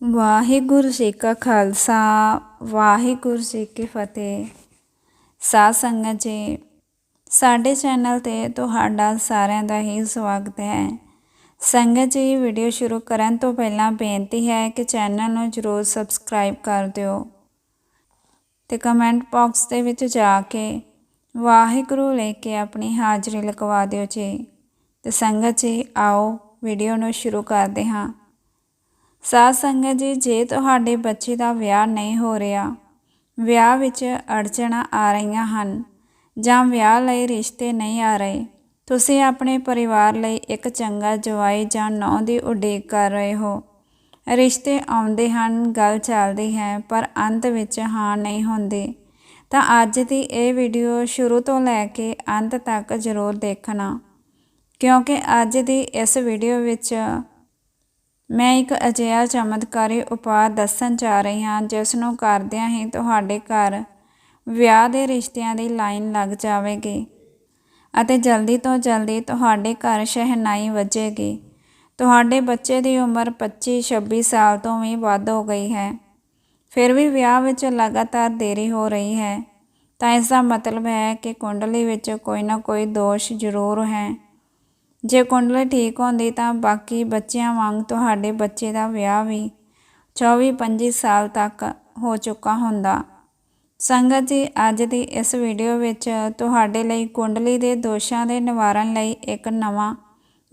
ਵਾਹਿਗੁਰੂ ਜੀ ਕਾ ਖਾਲਸਾ, ਵਾਹਿਗੁਰੂ ਜੀ ਕੀ ਫਤਿਹ। ਸਾਧ ਸੰਗਤ ਜੀ, ਸਾਡੇ ਚੈਨਲ ਤੇ ਤੁਹਾਡਾ ਸਾਰਿਆਂ ਦਾ ਹੀ ਸਵਾਗਤ ਹੈ। ਸੰਗਤ ਜੀ, ਵੀਡੀਓ ਸ਼ੁਰੂ ਕਰਨ ਤੋਂ ਪਹਿਲਾਂ ਬੇਨਤੀ ਹੈ ਕਿ ਚੈਨਲ ਨੂੰ ਜਰੂਰ ਸਬਸਕ੍ਰਾਈਬ ਕਰ ਦਿਓ ਤੇ ਕਮੈਂਟ ਬਾਕਸ ਦੇ ਵਿੱਚ ਜਾ ਕੇ ਵਾਹਿਗੁਰੂ ਲੈ ਕੇ ਆਪਣੀ ਹਾਜ਼ਰੀ ਲਗਵਾ ਦਿਓ ਜੀ। ਤੇ ਸੰਗਤ ਜੀ, ਆਓ ਵੀਡੀਓ ਨੂੰ ਸ਼ੁਰੂ ਕਰਦੇ ਹਾਂ। ਸਾਧ ਸੰਗਤ ਜੀ, ਜੇ ਤੁਹਾਡੇ ਬੱਚੇ ਦਾ ਵਿਆਹ ਨਹੀਂ ਹੋ ਰਿਹਾ, ਵਿਆਹ ਵਿੱਚ ਅੜਚਣਾ ਆ ਰਹੀਆਂ ਹਨ ਜਾਂ ਵਿਆਹ ਲਈ ਰਿਸ਼ਤੇ ਨਹੀਂ ਆ ਰਹੇ, ਤੁਸੀਂ ਆਪਣੇ ਪਰਿਵਾਰ ਲਈ ਇੱਕ ਚੰਗਾ ਜਵਾਈ ਜਾਂ ਨੌਂ ਦੀ ਉਡੀਕ ਕਰ ਰਹੇ ਹੋ। ਰਿਸ਼ਤੇ ਆਉਂਦੇ ਹਨ, ਗੱਲ ਚੱਲਦੀ ਹੈ, ਪਰ ਅੰਤ ਵਿੱਚ ਹਾਂ ਨਹੀਂ ਹੁੰਦੀ। ਤਾਂ ਅੱਜ ਦੀ ਇਹ ਵੀਡੀਓ ਸ਼ੁਰੂ ਤੋਂ ਲੈ ਕੇ ਅੰਤ ਤੱਕ ਜ਼ਰੂਰ ਦੇਖਣਾ, ਕਿਉਂਕਿ ਅੱਜ ਦੀ ਇਸ ਵੀਡੀਓ ਵਿੱਚ ਮੈਂ ਇੱਕ ਅਜਿਹਾ ਚਮਤਕਾਰੀ ਉਪਾਅ ਦੱਸਣ ਜਾ ਰਹੀ ਹਾਂ, ਜਿਸ ਨੂੰ ਕਰਦਿਆਂ ਹੀ ਤੁਹਾਡੇ ਘਰ ਵਿਆਹ ਦੇ ਰਿਸ਼ਤਿਆਂ ਦੀ ਲਾਈਨ ਲੱਗ ਜਾਵੇਗੀ ਅਤੇ ਜਲਦੀ ਤੋਂ ਜਲਦੀ ਤੁਹਾਡੇ ਘਰ ਸ਼ਹਿਨਾਈ ਵੱਜੇਗੀ। ਤੁਹਾਡੇ ਬੱਚੇ ਦੀ ਉਮਰ 25-26 ਸਾਲ ਤੋਂ ਵੀ ਵੱਧ ਹੋ ਗਈ ਹੈ। ਫਿਰ ਵੀ ਵਿਆਹ ਵਿੱਚ ਲਗਾਤਾਰ ਦੇਰੀ ਹੋ ਰਹੀ ਹੈ, ਤਾਂ ਇਸ ਦਾ ਮਤਲਬ ਹੈ ਕਿ ਕੁੰਡਲੀ ਵਿੱਚ ਕੋਈ ਨਾ ਕੋਈ ਦੋਸ਼ ਜ਼ਰੂਰ ਹੈ। ਜੇ ਕੁੰਡਲੀ ਠੀਕ ਹੁੰਦੀ ਤਾਂ ਬਾਕੀ ਬੱਚਿਆਂ ਵਾਂਗ ਤੁਹਾਡੇ ਬੱਚੇ ਦਾ ਵਿਆਹ ਵੀ 24-25 ਸਾਲ ਤੱਕ ਹੋ ਚੁੱਕਾ ਹੁੰਦਾ। ਸੰਗਤ ਜੀ, ਅੱਜ ਦੀ ਇਸ ਵੀਡੀਓ ਵਿੱਚ ਤੁਹਾਡੇ ਲਈ ਕੁੰਡਲੀ ਦੇ ਦੋਸ਼ਾਂ ਦੇ ਨਿਵਾਰਨ ਲਈ ਇੱਕ ਨਵਾਂ,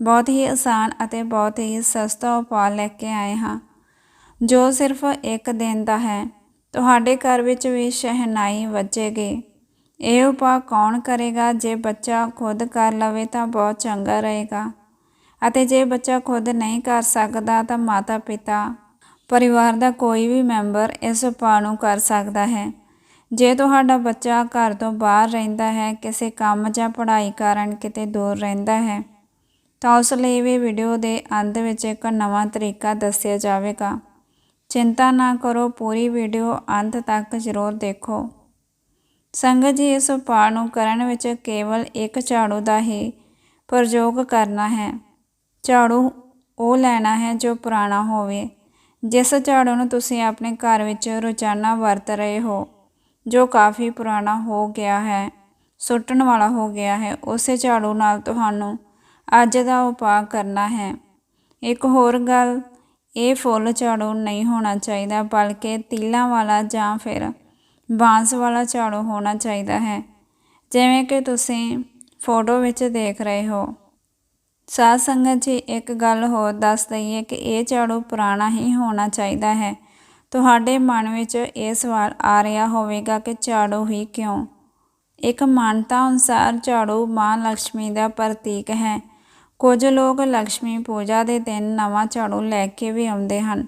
ਬਹੁਤ ਹੀ ਆਸਾਨ ਅਤੇ ਬਹੁਤ ਹੀ ਸਸਤਾ ਉਪਾਅ ਲੈ ਕੇ ਆਏ ਹਾਂ। ਜੋ ਸਿਰਫ ਇੱਕ ਦਿਨ ਦਾ ਹੈ। ਤੁਹਾਡੇ ਘਰ ਵਿੱਚ ਵੀ ਸ਼ਹਿਨਾਈ ਵੱਜੇਗੀ। ਇਹ ਉਪਾਅ ਕੌਣ ਕਰੇਗਾ? ਜੇ ਬੱਚਾ ਖੁਦ ਕਰ ਲਵੇ ਤਾਂ ਬਹੁਤ ਚੰਗਾ ਰਹੇਗਾ। ਅਤੇ ਜੇ ਬੱਚਾ ਖੁਦ ਨਹੀਂ ਕਰ ਸਕਦਾ ਤਾਂ ਮਾਤਾ ਪਿਤਾ ਪਰਿਵਾਰ ਦਾ ਕੋਈ ਵੀ ਮੈਂਬਰ ਇਸ ਉਪਾਅ ਨੂੰ ਕਰ ਸਕਦਾ ਹੈ। ਜੇ ਤੁਹਾਡਾ ਬੱਚਾ ਘਰ ਤੋਂ ਬਾਹਰ ਰਹਿੰਦਾ ਹੈ, ਕਿਸੇ ਕੰਮ ਜਾਂ ਪੜ੍ਹਾਈ ਕਾਰਨ ਕਿਤੇ ਦੂਰ ਰਹਿੰਦਾ ਹੈ, ਤਾਂ ਉਸ ਲਈ ਵੀ ਵੀਡੀਓ ਦੇ ਅੰਤ ਵਿੱਚ ਇੱਕ ਨਵਾਂ ਤਰੀਕਾ ਦੱਸਿਆ ਜਾਵੇਗਾ। ਚਿੰਤਾ ਨਾ ਕਰੋ, ਪੂਰੀ ਵੀਡੀਓ ਅੰਤ ਤੱਕ ਜ਼ਰੂਰ ਦੇਖੋ। ਸੰਗਤ ਜੀ ਇਸ ਉਪਾਅ ਨੂੰ ਕਰਨ ਵਿੱਚ ਕੇਵਲ ਇੱਕ ਝਾੜੂ ਦਾ ਹੀ ਪ੍ਰਯੋਗ ਕਰਨਾ ਹੈ। ਝਾੜੂ ਉਹ ਲੈਣਾ ਹੈ ਜੋ ਪੁਰਾਣਾ ਹੋਵੇ, ਜਿਸ ਝਾੜੂ ਨੂੰ ਤੁਸੀਂ ਆਪਣੇ ਘਰ ਵਿੱਚ ਰੋਜ਼ਾਨਾ ਵਰਤ ਰਹੇ ਹੋ, ਜੋ ਕਾਫੀ ਪੁਰਾਣਾ ਹੋ ਗਿਆ ਹੈ, ਸੁੱਟਣ ਵਾਲਾ ਹੋ ਗਿਆ ਹੈ, ਉਸੇ ਝਾੜੂ ਨਾਲ ਤੁਹਾਨੂੰ ਅੱਜ ਦਾ ਉਪਾਅ ਕਰਨਾ ਹੈ। ਇੱਕ ਹੋਰ ਗੱਲ, ਇਹ ਫੁੱਲ ਝਾੜੂ ਨਹੀਂ ਹੋਣਾ ਚਾਹੀਦਾ, ਬਲਕਿ ਤੀਲਾਂ ਵਾਲਾ ਜਾਂ ਫਿਰ ਬਾਂਸ ਵਾਲਾ ਝਾੜੂ ਹੋਣਾ ਚਾਹੀਦਾ ਹੈ। ਜਿਵੇਂ ਕਿ ਤੁਸੀਂ ਫੋਟੋ ਵਿੱਚ ਦੇਖ ਰਹੇ ਹੋ। ਸਾਧ ਸੰਗਤ ਜੀ, ਇੱਕ ਗੱਲ ਹੋਰ ਦੱਸ ਦਈਏ ਕਿ ਇਹ ਝਾੜੂ ਪੁਰਾਣਾ ਹੀ ਹੋਣਾ ਚਾਹੀਦਾ ਹੈ। ਤੁਹਾਡੇ ਮਨ ਵਿੱਚ ਇਹ ਸਵਾਲ ਆ ਰਿਹਾ ਹੋਵੇਗਾ ਕਿ ਝਾੜੂ ਹੀ ਕਿਉਂ? ਇੱਕ ਮਾਨਤਾ ਅਨੁਸਾਰ ਝਾੜੂ ਮਾਂ ਲక్ష్ਮੀ ਦਾ ਪ੍ਰਤੀਕ ਹੈ। ਕੁਝ ਲੋਕ ਲక్ష్ਮੀ ਪੂਜਾ ਦੇ ਦਿਨ ਨਵਾਂ ਝਾੜੂ ਲੈ ਕੇ ਵੀ ਆਉਂਦੇ ਹਨ।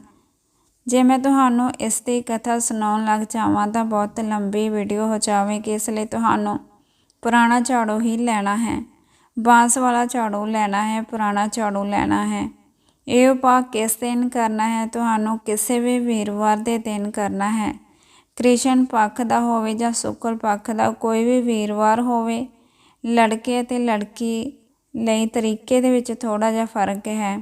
ਜੇ ਮੈਂ ਤੁਹਾਨੂੰ ਇਸ ਦੀ ਕਥਾ ਸੁਣਾਉਣ ਲੱਗ ਜਾਵਾਂ ਤਾਂ ਬਹੁਤ ਲੰਬੀ ਵੀਡੀਓ ਹੋ ਜਾਵੇਗੀ, ਇਸ ਲਈ ਤੁਹਾਨੂੰ ਪੁਰਾਣਾ ਝਾੜੂ ਹੀ ਲੈਣਾ ਹੈ। ਬਾਂਸ ਵਾਲਾ ਝਾੜੂ ਲੈਣਾ ਹੈ, ਪੁਰਾਣਾ ਝਾੜੂ ਲੈਣਾ ਹੈ। ਇਹ ਉਪਾਅ ਕਿਸ ਦਿਨ ਕਰਨਾ ਹੈ? ਤੁਹਾਨੂੰ ਕਿਸੇ ਵੀ ਵੀਰਵਾਰ ਦੇ ਦਿਨ ਕਰਨਾ ਹੈ। ਕ੍ਰਿਸ਼ਨ ਪੱਖ ਦਾ ਹੋਵੇ ਜਾਂ ਸ਼ੁਕਰ ਪੱਖ ਦਾ, ਕੋਈ ਵੀ ਵੀਰਵਾਰ ਹੋਵੇ, ਲੜਕੇ ਅਤੇ ਲੜਕੀ ਲਈ ਤਰੀਕੇ ਦੇ ਵਿੱਚ ਥੋੜਾ ਜਿਹਾ ਫ਼ਰਕ ਹੈ।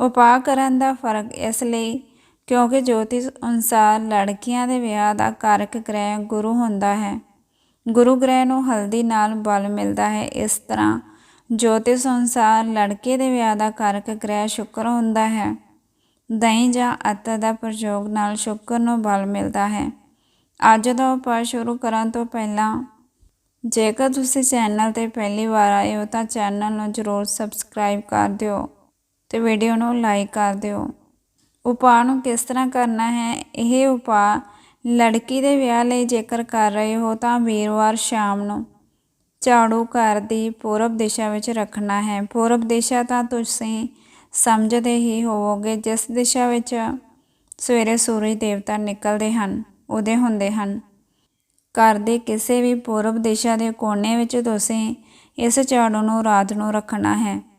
ਉਪਾਅ ਕਰਨ ਦਾ ਫ਼ਰਕ ਇਸ ਲਈ ਕਿਉਂਕਿ ਜੋਤਿਸ਼ ਅਨੁਸਾਰ ਲੜਕੀਆਂ ਦੇ ਵਿਆਹ ਦਾ ਕਾਰਕ ਗ੍ਰਹਿ ਗੁਰੂ ਹੁੰਦਾ ਹੈ। ਗੁਰੂ ਗ੍ਰਹਿ ਨੂੰ ਹਲਦੀ ਨਾਲ ਬਲ ਮਿਲਦਾ ਹੈ। ਇਸ ਤਰ੍ਹਾਂ ਜੋਤਿਸ਼ ਅਨੁਸਾਰ ਲੜਕੇ ਦੇ ਵਿਆਹ ਦਾ ਕਾਰਕ ਗ੍ਰਹਿ ਸ਼ੁਕਰ ਹੁੰਦਾ ਹੈ। ਦਹੀਂ ਜਾਂ ਅਤਰ ਦਾ ਪ੍ਰਯੋਗ ਨਾਲ ਸ਼ੁਕਰ ਨੂੰ ਬਲ ਮਿਲਦਾ ਹੈ। ਅੱਜ ਦਾ ਉਪਾਅ ਸ਼ੁਰੂ ਕਰਨ ਤੋਂ ਪਹਿਲਾਂ ਜੇਕਰ ਤੁਸੀਂ ਚੈਨਲ ਤੇ ਪਹਿਲੀ ਵਾਰ ਆਏ ਹੋ ਤਾਂ ਚੈਨਲ ਨੂੰ ਜ਼ਰੂਰ ਸਬਸਕ੍ਰਾਈਬ ਕਰ ਦਿਓ ਤੇ ਵੀਡੀਓ ਨੂੰ ਲਾਈਕ ਕਰ ਦਿਓ। ਉਪਾਅ ਨੂੰ ਕਿਸ ਤਰ੍ਹਾਂ ਕਰਨਾ ਹੈ, ਇਹ ਉਪਾਅ ਲੜਕੀ ਦੇ ਵਿਆਹ ਲਈ ਜੇਕਰ ਕਰ ਰਹੇ ਹੋ ਤਾਂ ਵੀਰਵਾਰ ਸ਼ਾਮ ਨੂੰ ਝਾੜੂ ਘਰ ਦੀ ਪੂਰਬ ਦਿਸ਼ਾ ਵਿੱਚ ਰੱਖਣਾ ਹੈ। ਪੂਰਬ ਦਿਸ਼ਾ ਤਾਂ ਤੁਸੀਂ ਸਮਝਦੇ ਹੀ ਹੋਵੋਗੇ, ਜਿਸ ਦਿਸ਼ਾ ਵਿੱਚ ਸਵੇਰੇ ਸੂਰਜ ਦੇਵਤਾ ਨਿਕਲਦੇ ਹਨ ਉਹਦੇ ਹੁੰਦੇ ਹਨ। ਘਰ ਦੇ ਕਿਸੇ ਵੀ ਪੂਰਬ ਦਿਸ਼ਾ ਦੇ ਕੋਨੇ ਵਿੱਚ ਤੁਸੀਂ ਇਸ ਝਾੜੂ ਨੂੰ ਰਾਤ ਨੂੰ ਰੱਖਣਾ ਹੈ।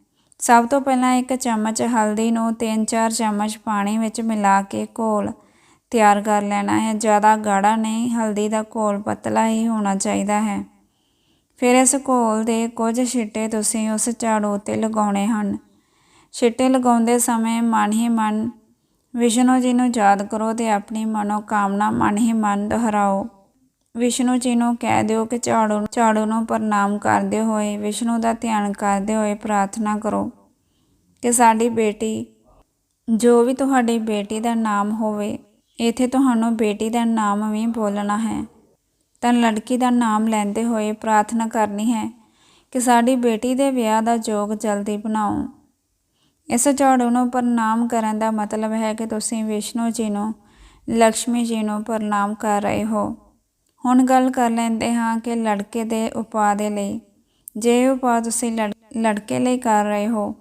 ਸਭ ਤੋਂ ਪਹਿਲਾਂ ਇੱਕ ਚਮਚ ਹਲਦੀ ਨੂੰ 3-4 ਚਮਚ ਪਾਣੀ ਵਿੱਚ ਮਿਲਾ ਕੇ ਘੋਲ ਤਿਆਰ ਕਰ ਲੈਣਾ ਹੈ। ਜ਼ਿਆਦਾ ਗਾੜਾ ਨਹੀਂ, ਹਲਦੀ ਦਾ ਘੋਲ ਪਤਲਾ ਹੀ ਹੋਣਾ ਚਾਹੀਦਾ ਹੈ। ਫਿਰ ਇਸ ਘੋਲ ਦੇ ਕੁਝ ਛਿੱਟੇ ਤੁਸੀਂ ਉਸ ਝਾੜੂ ਉੱਤੇ ਲਗਾਉਣੇ ਹਨ। ਛਿੱਟੇ ਲਗਾਉਂਦੇ ਸਮੇਂ ਮਨ ਹੀ ਮਨ, ਵਿਸ਼ਨੂੰ ਜੀ ਨੂੰ ਯਾਦ ਕਰੋ ਤੇ ਆਪਣੀ ਮਨੋਕਾਮਨਾ ਮਨ ਹੀ ਮਨ ਦੁਹਰਾਓ। ਵਿਸ਼ਨੂੰ ਜੀ ਨੂੰ ਕਹਿ ਦਿਓ ਕਿ ਝਾੜੂ ਝਾੜੂ ਨੂੰ ਪ੍ਰਣਾਮ ਕਰਦੇ ਹੋਏ ਵਿਸ਼ਨੂੰ ਦਾ ਧਿਆਨ ਕਰਦੇ ਹੋਏ ਪ੍ਰਾਰਥਨਾ ਕਰੋ ਕਿ ਸਾਡੀ ਬੇਟੀ ਜੋ ਵੀ ਤੁਹਾਡੀ ਬੇਟੀ ਦਾ ਨਾਮ ਹੋਵੇ, ਇੱਥੇ ਤੁਹਾਨੂੰ ਬੇਟੀ ਦਾ ਨਾਮ ਵੀ ਬੋਲਣਾ ਹੈ। ਤਾਂ ਲੜਕੀ ਦਾ ਨਾਮ ਲੈਂਦੇ ਹੋਏ ਪ੍ਰਾਰਥਨਾ ਕਰਨੀ ਹੈ ਕਿ ਸਾਡੀ ਬੇਟੀ ਦੇ ਵਿਆਹ ਦਾ ਯੋਗ ਜਲਦੀ ਬਣਾਓ। ਇਸ ਝਾੜੂ ਨੂੰ ਪ੍ਰਣਾਮ ਕਰਨ ਦਾ ਮਤਲਬ ਹੈ ਕਿ ਤੁਸੀਂ ਵਿਸ਼ਨੂੰ ਜੀ ਨੂੰ ਲక్ష్ਮੀ ਜੀ ਨੂੰ ਪ੍ਰਣਾਮ ਕਰ ਰਹੇ ਹੋ। ਹੁਣ ਗੱਲ ਕਰ ਲੈਂਦੇ ਹਾਂ ਕਿ ਲੜਕੇ ਦੇ ਉਪਾਅ ਦੇ ਲਈ। ਜੇ ਉਪਾਅ ਤੁਸੀਂ ਲੜਕੇ ਲਈ ਕਰ ਰਹੇ ਹੋ,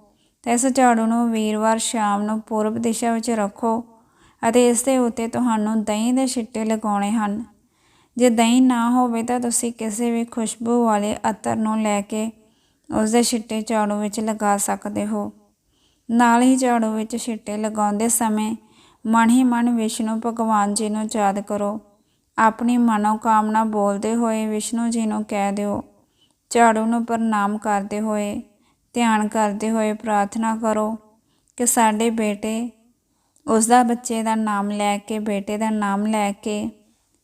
ਤਾਂ ਇਸ ਝਾੜੂ ਨੂੰ ਵੀਰਵਾਰ ਸ਼ਾਮ ਨੂੰ ਪੂਰਬ ਦਿਸ਼ਾ ਵਿੱਚ ਰੱਖੋ ਅਤੇ ਇਸ ਦੇ ਉੱਤੇ ਤੁਹਾਨੂੰ ਦਹੀਂ ਦੇ ਛਿੱਟੇ ਲਗਾਉਣੇ ਹਨ। ਜੇ ਦਹੀਂ ਨਾ ਹੋਵੇ ਤਾਂ ਤੁਸੀਂ ਕਿਸੇ ਵੀ ਖੁਸ਼ਬੂ ਵਾਲੇ ਅਤਰ ਨੂੰ ਲੈ ਕੇ ਉਸ ਦੇ ਛਿੱਟੇ ਝਾੜੂ ਵਿੱਚ ਲਗਾ ਸਕਦੇ ਹੋ। ਨਾਲ ਹੀ ਝਾੜੂ ਵਿੱਚ ਛਿੱਟੇ ਲਗਾਉਂਦੇ ਸਮੇਂ ਮਨ ਹੀ ਮਨ ਵਿਸ਼ਨੂੰ ਭਗਵਾਨ ਜੀ ਨੂੰ ਯਾਦ ਕਰੋ। ਆਪਣੀ ਮਨੋਕਾਮਨਾ ਬੋਲਦੇ ਹੋਏ ਵਿਸ਼ਨੂੰ ਜੀ ਨੂੰ ਕਹਿ ਦਿਓ। ਝਾੜੂ ਨੂੰ ਪ੍ਰਣਾਮ ਕਰਦੇ ਹੋਏ, ਧਿਆਨ ਕਰਦੇ ਹੋਏ ਪ੍ਰਾਰਥਨਾ ਕਰੋ ਕਿ ਸਾਡੇ ਬੇਟੇ ਉਸ ਦਾ ਬੱਚੇ ਦਾ ਨਾਮ ਲੈ ਕੇ, ਬੇਟੇ ਦਾ ਨਾਮ ਲੈ ਕੇ,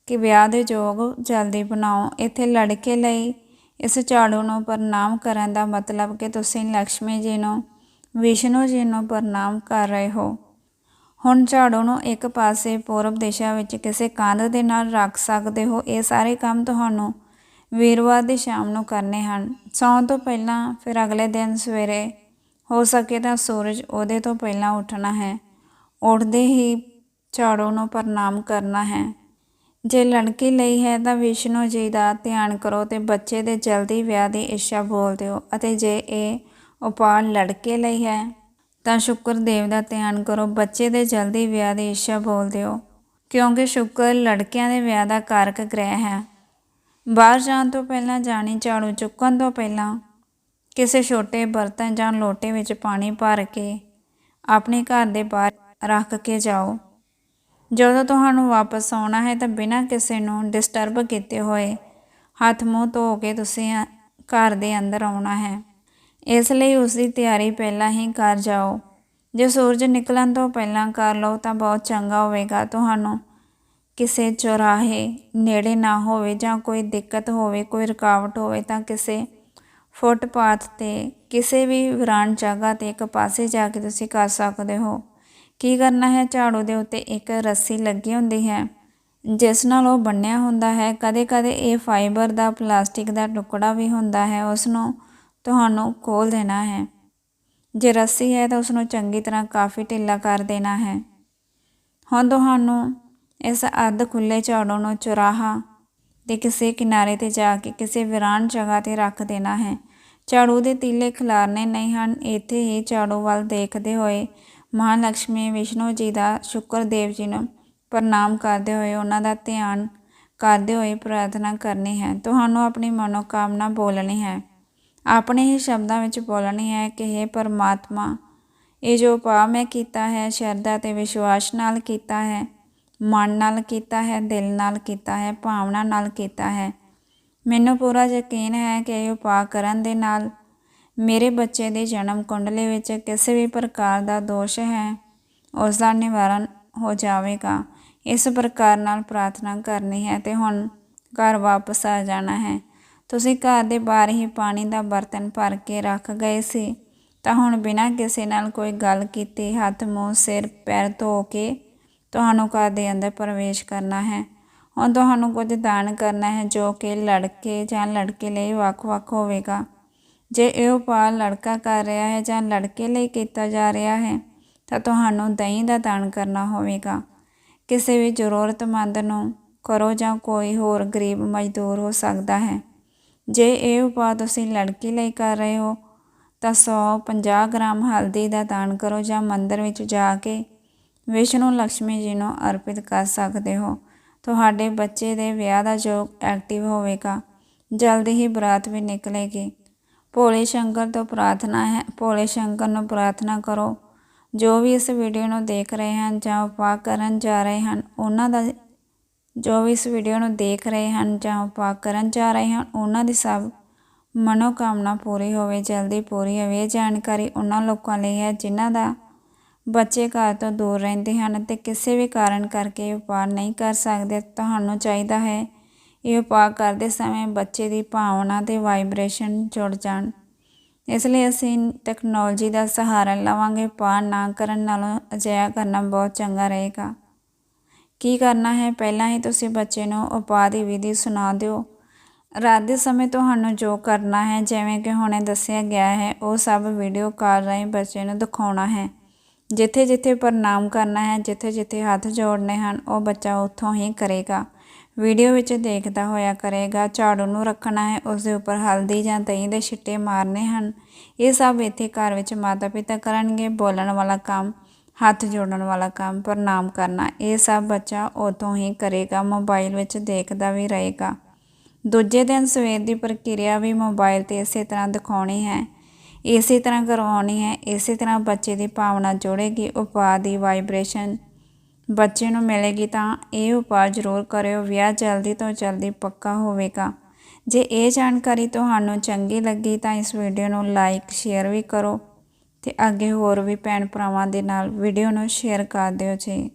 ਕਿ ਵਿਆਹ ਦੇ ਯੋਗ ਜਲਦੀ ਬਣਾਓ। ਇੱਥੇ ਲੜਕੇ ਲਈ ਇਸ ਝਾੜੂ ਨੂੰ ਪ੍ਰਣਾਮ ਕਰਨ ਦਾ ਮਤਲਬ ਕਿ ਤੁਸੀਂ ਲక్ష్ਮੀ ਜੀ ਨੂੰ, ਵਿਸ਼ਨੂੰ ਜੀ ਨੂੰ ਪ੍ਰਣਾਮ ਕਰ ਰਹੇ ਹੋ। ਹੁਣ ਝਾੜੂ ਨੂੰ ਇੱਕ ਪਾਸੇ ਪੂਰਬ ਦਿਸ਼ਾ ਵਿੱਚ ਕਿਸੇ ਕੰਧ ਦੇ ਨਾਲ ਰੱਖ ਸਕਦੇ ਹੋ। ਇਹ ਸਾਰੇ ਕੰਮ ਤੁਹਾਨੂੰ ਵੀਰਵਾਰ ਦੀ ਸ਼ਾਮ ਨੂੰ ਕਰਨੇ ਹਨ। ਸੌਣ ਤੋਂ ਪਹਿਲਾਂ ਫਿਰ ਅਗਲੇ ਦਿਨ ਸਵੇਰੇ ਹੋ ਸਕੇ ਤਾਂ ਸੂਰਜ ਉਹਦੇ ਤੋਂ ਪਹਿਲਾਂ ਉੱਠਣਾ ਹੈ। ਉੱਠਦੇ ਹੀ ਝਾੜੂ ਨੂੰ ਪ੍ਰਣਾਮ ਕਰਨਾ ਹੈ। ਜੇ ਲੜਕੀ ਲਈ ਹੈ ਤਾਂ ਵਿਸ਼ਨੂੰ ਜੀ ਦਾ ਧਿਆਨ ਕਰੋ ਤੇ ਬੱਚੇ ਦੇ ਜਲਦੀ ਵਿਆਹ ਦੀ ਇੱਛਾ ਬੋਲ ਦਿਓ ਅਤੇ ਜੇ ਇਹ ਉਪਾਅ ਲੜਕੇ ਲਈ ਹੈ ਤਾਂ ਸ਼ੁਕਰਦੇਵ ਦਾ ਧਿਆਨ ਕਰੋ, ਬੱਚੇ ਦੇ ਜਲਦੀ ਵਿਆਹ ਦੀ ਇੱਛਾ ਬੋਲ ਦਿਓ। ਕਿਉਂਕਿ ਸ਼ੁਕਰ ਲੜਕਿਆਂ ਦੇ ਵਿਆਹ ਦਾ ਕਾਰਕ ਗ੍ਰਹਿ ਹੈ। ਬਾਹਰ ਜਾਣ ਤੋਂ ਪਹਿਲਾਂ, ਜਾਣੀ ਝਾੜੂ ਚੁੱਕਣ ਤੋਂ ਪਹਿਲਾਂ, ਕਿਸੇ ਛੋਟੇ ਬਰਤਨ ਜਾਂ ਲੋਟੇ ਵਿੱਚ ਪਾਣੀ ਭਰ ਕੇ ਆਪਣੇ ਘਰ ਦੇ ਬਾਹਰ ਰੱਖ ਕੇ ਜਾਓ। ਜਦੋਂ ਤੁਹਾਨੂੰ ਵਾਪਸ ਆਉਣਾ ਹੈ ਤਾਂ ਬਿਨਾਂ ਕਿਸੇ ਨੂੰ ਡਿਸਟਰਬ ਕੀਤੇ ਹੋਏ ਹੱਥ ਮੂੰਹ ਧੋ ਕੇ ਤੁਸੀਂ ਘਰ ਦੇ ਅੰਦਰ ਆਉਣਾ ਹੈ। ਇਸ ਲਈ ਉਸ ਦੀ ਤਿਆਰੀ ਪਹਿਲਾਂ ਹੀ ਕਰ ਜਾਓ। ਜੇ ਸੂਰਜ ਨਿਕਲਣ ਤੋਂ ਪਹਿਲਾਂ ਕਰ ਲਓ ਤਾਂ ਬਹੁਤ ਚੰਗਾ ਹੋਵੇਗਾ। ਤੁਹਾਨੂੰ ਕਿਸੇ ਚੌਰਾਹੇ ਨੇੜੇ ਨਾ ਹੋਵੇ ਜਾਂ ਕੋਈ ਦਿੱਕਤ ਹੋਵੇ, ਕੋਈ ਰੁਕਾਵਟ ਹੋਵੇ ਤਾਂ ਕਿਸੇ ਫੁੱਟਪਾਥ ਤੇ, ਕਿਸੇ ਵੀ ਵਿਰਾਨ ਜਗ੍ਹਾ ਤੇ ਇੱਕ ਪਾਸੇ ਜਾ ਕੇ ਤੁਸੀਂ ਕਰ ਸਕਦੇ ਹੋ। ਕੀ ਕਰਨਾ ਹੈ? ਝਾੜੂ ਦੇ ਉੱਤੇ ਇੱਕ ਰੱਸੀ ਲੱਗੀ ਹੁੰਦੀ ਹੈ, ਜਿਸ ਨਾਲ ਉਹ ਬੰਨਿਆ ਹੁੰਦਾ ਹੈ। ਕਦੇ-ਕਦੇ ਇਹ ਫਾਈਬਰ ਦਾ, ਪਲਾਸਟਿਕ ਦਾ ਟੁਕੜਾ ਵੀ ਹੁੰਦਾ ਹੈ। ਉਸ ਨੂੰ ਤੁਹਾਨੂੰ ਖੋਲ ਦੇਣਾ ਹੈ। ਜੇ ਰੱਸੀ ਹੈ ਤਾਂ ਉਸ ਨੂੰ ਚੰਗੀ ਤਰ੍ਹਾਂ ਕਾਫੀ ਢਿੱਲਾ ਕਰ ਦੇਣਾ ਹੈ। ਹੁਣ ਤੁਹਾਨੂੰ ਇਸ ਅੱਧ ਖੁੱਲੇ ਝਾੜੂ ਨੂੰ ਚੁਰਾਹਾ ਦੇ ਕਿਸੇ ਕਿਨਾਰੇ ਤੇ ਜਾ ਕੇ ਕਿਸੇ ਵਿਰਾਨ ਜਗ੍ਹਾ ਤੇ ਰੱਖ ਦੇਣਾ ਹੈ। ਝਾੜੂ ਦੇ ਤੀਲੇ ਖਿਲਾਰਨੇ ਨਹੀਂ ਹਨ। ਇੱਥੇ ਹੀ ਝਾੜੂ ਵੱਲ ਦੇਖਦੇ ਹੋਏ ਮਹਾਲక్ష్ਮੀ ਵਿਸ਼ਨੂੰ ਜੀ ਦਾ ਸ਼ੁਕਰ ਦੇਵ ਜੀ ਨੂੰ ਪ੍ਰਣਾਮ ਕਰਦੇ ਹੋਏ ਉਹਨਾਂ ਦਾ ਧਿਆਨ ਕਰਦੇ ਹੋਏ ਪ੍ਰਾਰਥਨਾ ਕਰਨੀ ਹੈ। ਤੁਹਾਨੂੰ ਆਪਣੀ ਮਨੋਕਾਮਨਾ ਬੋਲਣੀ ਹੈ। ਆਪਣੇ ਹੀ ਸ਼ਬਦਾਂ ਵਿੱਚ ਬੋਲਣੀ ਹੈ ਕਿ हे ਪਰਮਾਤਮਾ, ਇਹ ਜੋ ਉਪਾਅ ਮੈਂ ਕੀਤਾ ਹੈ, ਸ਼ਰਧਾ ਤੇ ਵਿਸ਼ਵਾਸ ਨਾਲ ਕੀਤਾ ਹੈ, ਮਨ ਨਾਲ ਕੀਤਾ ਹੈ, ਦਿਲ ਨਾਲ ਕੀਤਾ ਹੈ, ਭਾਵਨਾ ਨਾਲ ਕੀਤਾ ਹੈ, ਮੈਨੂੰ ਪੂਰਾ ਯਕੀਨ ਹੈ ਕਿ ਇਹ ਉਪਾਅ ਕਰਨ ਦੇ ਨਾਲ ਮੇਰੇ ਬੱਚੇ ਦੇ ਜਨਮ ਕੁੰਡਲੀ ਵਿੱਚ ਕਿਸੇ ਵੀ ਪ੍ਰਕਾਰ ਦਾ ਦੋਸ਼ ਹੈ ਉਸ ਦਾ ਨਿਵਾਰਨ ਹੋ ਜਾਵੇਗਾ। ਇਸ ਪ੍ਰਕਾਰ ਨਾਲ ਪ੍ਰਾਰਥਨਾ ਕਰਨੀ ਹੈ ਤੇ ਹੁਣ ਘਰ ਵਾਪਸ ਆ ਜਾਣਾ ਹੈ। ਤੁਸੀਂ ਘਰ ਦੇ ਬਾਹਰ ਹੀ ਪਾਣੀ ਦਾ ਬਰਤਨ ਭਰ ਕੇ ਰੱਖ ਗਏ ਸੀ। ਤਾਂ ਹੁਣ ਬਿਨਾਂ ਕਿਸੇ ਨਾਲ ਕੋਈ ਗੱਲ ਕੀਤੇ, ਹੱਥ, ਮੂੰਹ, ਸਿਰ, ਪੈਰ ਧੋ ਕੇ ਤੁਹਾਨੂੰ ਘਰ ਦੇ ਅੰਦਰ ਪ੍ਰਵੇਸ਼ ਕਰਨਾ ਹੈ। ਹੁਣ ਤੁਹਾਨੂੰ ਕੁਝ ਦਾਨ ਕਰਨਾ ਹੈ ਜੋ ਕਿ ਲੜਕੇ ਜਾਂ ਲੜਕੇ ਲਈ ਵੱਖ-ਵੱਖ ਹੋਵੇਗਾ। ਜੇ ਇਹ ਉਪਾਅ ਲੜਕਾ ਕਰ ਰਿਹਾ ਹੈ ਜਾਂ ਲੜਕੇ ਲਈ ਕੀਤਾ ਜਾ ਰਿਹਾ ਹੈ, ਤਾਂ ਤੁਹਾਨੂੰ ਦਹੀਂ ਦਾ ਦਾਨ ਕਰਨਾ ਹੋਵੇਗਾ। ਕਿਸੇ ਵੀ ਜ਼ਰੂਰਤਮੰਦ ਨੂੰ ਕਰੋ ਜਾਂ ਕੋਈ ਹੋਰ ਗਰੀਬ ਮਜ਼ਦੂਰ ਹੋ ਸਕਦਾ ਹੈ। ਜੇ ਇਹ ਉਪਾਅ ਤੁਸੀਂ ਲੜਕੀ ਲਈ ਕਰ ਰਹੇ ਹੋ, ਤਾਂ 150 ਗ੍ਰਾਮ ਹਲਦੀ ਦਾ ਦਾਨ ਕਰੋ ਜਾਂ ਮੰਦਰ ਵਿੱਚ ਜਾ ਕੇ ਵਿਸ਼ਨੂੰ ਲక్ష్ਮੀ ਜੀ ਨੂੰ ਅਰਪਿਤ ਕਰ ਸਕਦੇ ਹੋ। ਤੁਹਾਡੇ ਬੱਚੇ ਦੇ ਵਿਆਹ ਦਾ ਯੋਗ ਐਕਟਿਵ ਹੋਵੇਗਾ। ਜਲਦੀ ਹੀ ਬਰਾਤ ਵੀ ਨਿਕਲੇਗੀ। ਭੋਲੇ ਸ਼ੰਕਰ ਤੋਂ ਪ੍ਰਾਰਥਨਾ ਹੈ, ਭੋਲੇ ਸ਼ੰਕਰ ਨੂੰ ਪ੍ਰਾਰਥਨਾ ਕਰੋ। ਜੋ ਵੀ ਇਸ ਵੀਡੀਓ ਨੂੰ ਦੇਖ ਰਹੇ ਹਨ ਜਾਂ ਉਪਾਅ ਕਰਨ ਜਾ ਰਹੇ ਹਨ, ਉਹਨਾਂ ਦਾ ਜੋ ਵੀ ਇਸ ਵੀਡੀਓ ਨੂੰ ਦੇਖ ਰਹੇ ਹਨ ਜਾਂ ਉਪਾਅ ਕਰਨ ਜਾ ਰਹੇ ਹਨ, ਉਹਨਾਂ ਦੀ ਸਭ ਮਨੋਕਾਮਨਾ ਪੂਰੀ ਹੋਵੇ, ਜਲਦੀ ਪੂਰੀ ਹੋਵੇ। ਇਹ ਜਾਣਕਾਰੀ ਉਹਨਾਂ ਲੋਕਾਂ ਲਈ ਹੈ ਜਿਨ੍ਹਾਂ ਦਾ ਬੱਚੇ ਘਰ ਤੋਂ ਦੂਰ ਰਹਿੰਦੇ ਹਨ ਤੇ ਕਿਸੇ ਵੀ ਕਾਰਨ ਕਰਕੇ ਉਪਾਅ ਨਹੀਂ ਕਰ ਸਕਦੇ। ਤੁਹਾਨੂੰ ਚਾਹੀਦਾ ਹੈ ਇਹ ਉਪਾਅ ਕਰਦੇ ਸਮੇਂ ਬੱਚੇ ਦੀ ਭਾਵਨਾ ਤੇ ਵਾਈਬ੍ਰੇਸ਼ਨ ਜੁੜ ਜਾਣ। ਇਸ ਲਈ ਅਸੀਂ ਟੈਕਨੋਲੋਜੀ ਦਾ ਸਹਾਰਾ ਲਵਾਂਗੇ। ਉਪਾਅ ਨਾ ਕਰਨ ਨਾਲੋਂ ਅਜਿਹਾ ਕਰਨਾ ਬਹੁਤ ਚੰਗਾ ਰਹੇਗਾ। ਕੀ ਕਰਨਾ ਹੈ? ਪਹਿਲਾਂ ਹੀ ਤੁਸੀਂ ਬੱਚੇ ਨੂੰ ਉਪਾਅ ਦੀ ਵਿਧੀ ਸੁਣਾ ਦਿਓ। ਰਾਤ ਦੇ ਸਮੇਂ ਤੁਹਾਨੂੰ ਜੋ ਕਰਨਾ ਹੈ, ਜਿਵੇਂ ਕਿ ਹੁਣੇ ਦੱਸਿਆ ਗਿਆ ਹੈ, ਉਹ ਸਭ ਵੀਡੀਓ ਕਾਲ ਰਾਹੀਂ ਬੱਚੇ ਨੂੰ ਦਿਖਾਉਣਾ ਹੈ। ਜਿੱਥੇ ਜਿੱਥੇ ਪ੍ਰਣਾਮ ਕਰਨਾ ਹੈ, ਜਿੱਥੇ ਜਿੱਥੇ ਹੱਥ ਜੋੜਨੇ ਹਨ, ਉਹ ਬੱਚਾ ਉੱਥੋਂ ਹੀ ਕਰੇਗਾ। ਵੀਡੀਓ ਵਿੱਚ ਦੇਖਦਾ ਹੋਇਆ ਕਰੇਗਾ, ਝਾੜੂ ਨੂੰ ਰੱਖਣਾ ਹੈ, ਉਸ ਦੇ ਉੱਪਰ ਹਲਦੀ ਜਾਂ ਦਹੀਂ ਦੇ ਛਿੱਟੇ ਮਾਰਨੇ ਹਨ। ਇਹ ਸਭ ਇੱਥੇ ਘਰ ਵਿੱਚ ਮਾਤਾ ਪਿਤਾ ਕਰਨਗੇ, ਬੋਲਣ ਵਾਲਾ ਕੰਮ ਹੱਥ ਜੋੜਨ ਵਾਲਾ ਕੰਮ, ਪ੍ਰਣਾਮ ਕਰਨਾ, ਇਹ ਸਭ ਬੱਚਾ ਉਦੋਂ ਹੀ ਕਰੇਗਾ, ਮੋਬਾਈਲ ਵਿੱਚ ਦੇਖਦਾ ਵੀ ਰਹੇਗਾ। ਦੂਜੇ ਦਿਨ ਸਵੇਰ ਦੀ ਪ੍ਰਕਿਰਿਆ ਵੀ ਮੋਬਾਈਲ ਤੇ ਇਸੇ ਤਰ੍ਹਾਂ ਦਿਖਾਉਣੀ ਹੈ। ਇਸੇ ਤਰ੍ਹਾਂ ਕਰਵਾਉਣੀ ਹੈ, ਇਸੇ ਤਰ੍ਹਾਂ ਬੱਚੇ ਦੀ ਭਾਵਨਾ ਜੋੜੇਗੀ, ਉਪਾਅ ਦੀ ਵਾਈਬ੍ਰੇਸ਼ਨ ਬੱਚੇ ਨੂੰ ਮਿਲੇਗੀ ਤਾਂ ਇਹ ਉਪਾਅ ਜ਼ਰੂਰ ਕਰਿਓ, ਵਿਆਹ ਜਲਦੀ ਤੋਂ ਜਲਦੀ ਪੱਕਾ ਹੋਵੇਗਾ। ਜੇ ਇਹ ਜਾਣਕਾਰੀ ਤੁਹਾਨੂੰ ਚੰਗੀ ਲੱਗੀ ਤਾਂ ਇਸ ਵੀਡੀਓ ਨੂੰ ਲਾਈਕ ਸ਼ੇਅਰ ਵੀ ਕਰੋ। ਤੇ ਅੱਗੇ ਹੋਰ ਵੀ ਭੈਣ ਭਰਾਵਾਂ ਦੇ ਨਾਲ ਵੀਡੀਓ ਨੂੰ ਸ਼ੇਅਰ ਕਰ ਦਿਓ ਜੀ